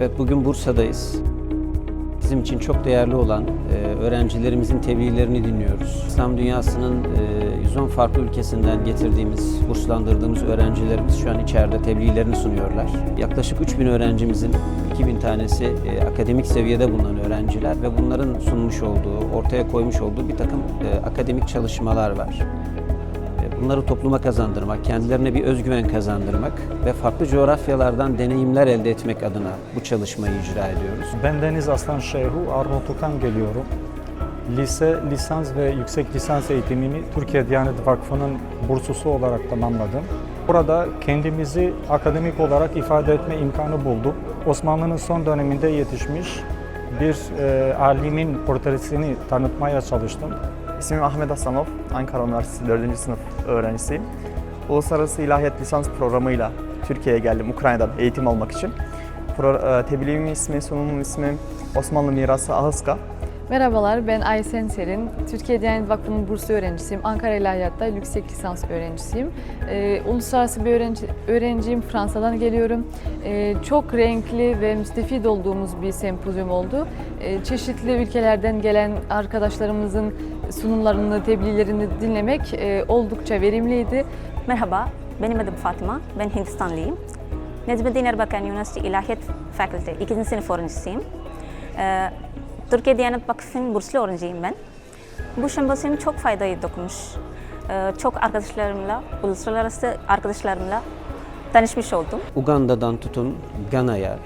Evet, bugün Bursa'dayız. Bizim için çok değerli olan e, öğrencilerimizin tebliğlerini dinliyoruz. İslam dünyasının e, 110 farklı ülkesinden getirdiğimiz, burslandırdığımız öğrencilerimiz şu an içeride tebliğlerini sunuyorlar. Yaklaşık 3000 öğrencimizin 2000 tanesi e, akademik seviyede bulunan öğrenciler ve bunların sunmuş olduğu, ortaya koymuş olduğu bir takım e, akademik çalışmalar var. Bunları topluma kazandırmak, kendilerine bir özgüven kazandırmak ve farklı coğrafyalardan deneyimler elde etmek adına bu çalışmayı icra ediyoruz. Ben Deniz Aslan Şeyhu, Arnavutluk'tan geliyorum. Lise, lisans ve yüksek lisans eğitimimi Türkiye Diyanet Vakfı'nın bursusu olarak tamamladım. Burada kendimizi akademik olarak ifade etme imkanı bulduk. Osmanlı'nın son döneminde yetişmiş bir e, alimin portresini tanıtmaya çalıştım. İsmim Ahmet Hasanov, Ankara Üniversitesi 4. sınıf öğrencisiyim. Uluslararası İlahiyat Lisans Programı'yla Türkiye'ye geldim Ukrayna'dan eğitim almak için. Pro, e, tebliğimin ismi, sunumumun ismi Osmanlı Mirası Ahıska. Merhabalar, ben Aysen Serin. Türkiye Diyanet Vakfı'nın burslu öğrencisiyim. Ankara İlahiyat'ta yüksek lisans öğrencisiyim. Ee, uluslararası bir öğrenci, öğrenciyim. Fransa'dan geliyorum. Ee, çok renkli ve müstefid olduğumuz bir sempozyum oldu. Ee, çeşitli ülkelerden gelen arkadaşlarımızın sunumlarını, tebliğlerini dinlemek e, oldukça verimliydi. Merhaba, benim adım Fatıma. Ben Hindistanlıyım. Necmettin Erbakan Üniversitesi İlahiyat Fakülte 2. sınıf öğrencisiyim. Ee, Türkiye Diyanet Vakfı'nın burslu öğrenciyim ben. Bu sempozyum çok faydayı dokunmuş. Ee, çok arkadaşlarımla, uluslararası arkadaşlarımla tanışmış oldum. Uganda'dan tutun Gana'ya,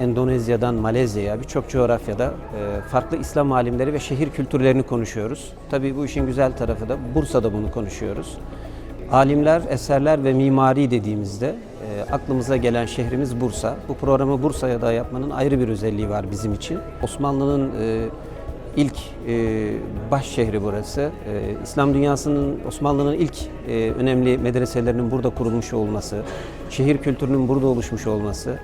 Endonezya'dan Malezya'ya birçok coğrafyada e, farklı İslam alimleri ve şehir kültürlerini konuşuyoruz. Tabii bu işin güzel tarafı da Bursa'da bunu konuşuyoruz. Alimler, eserler ve mimari dediğimizde e, aklımıza gelen şehrimiz Bursa. Bu programı Bursa'ya da yapmanın ayrı bir özelliği var bizim için. Osmanlı'nın e, ilk e, baş şehri burası. E, İslam dünyasının, Osmanlı'nın ilk e, önemli medreselerinin burada kurulmuş olması, şehir kültürünün burada oluşmuş olması,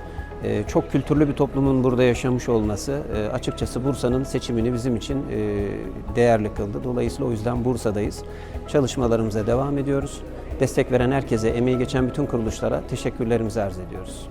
çok kültürlü bir toplumun burada yaşamış olması e, açıkçası Bursa'nın seçimini bizim için e, değerli kıldı. Dolayısıyla o yüzden Bursa'dayız. Çalışmalarımıza devam ediyoruz. Destek veren herkese, emeği geçen bütün kuruluşlara teşekkürlerimizi arz ediyoruz.